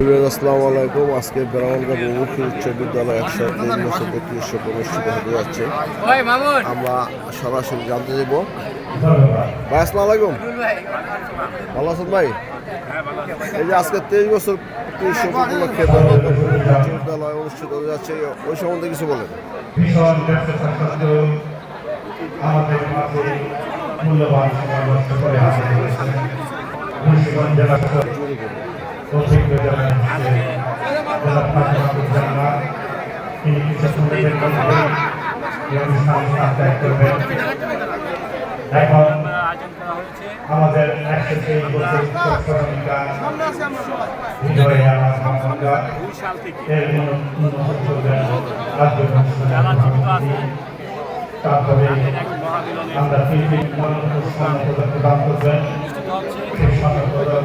আসসালামু আলাইকুম। আজকে বেড়ামনগা বহুমুখী উচ্চ বিদ্যালয় একশো তিন বছর উৎসব অনুষ্ঠিত হতে যাচ্ছে। আমরা সরাসরি জানতে দেব ভাই আসসালামু আলাইকুম। ভালো আছেন ভাই? এই যে আজকে তেইশ বছর উৎসব উপলক্ষে বহুমুখী উচ্চ বিদ্যালয় অনুষ্ঠিত হতে যাচ্ছে। ওই সম্বন্ধে কিছু বলেন। মূল্যবান সময় নষ্ট করে হাসিল করেছেন মুন্সিগঞ্জ জেলা অভিজ্ঞ জেলা জেলা প্রাথমিক জানা তিনি কিছুক্ষণের মধ্যে তারপরে আমরা মনোনয়ন পদক প্রদান করবেন সেই পদক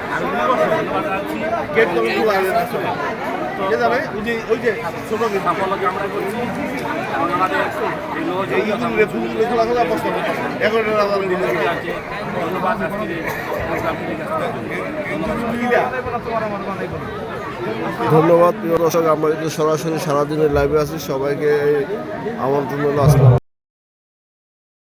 ধন্যবাদ প্রিয় দর্শক আমরা কিন্তু সরাসরি সারাদিনের লাইভে আছি। সবাইকে আমন্ত্রণ হলো আসসালাম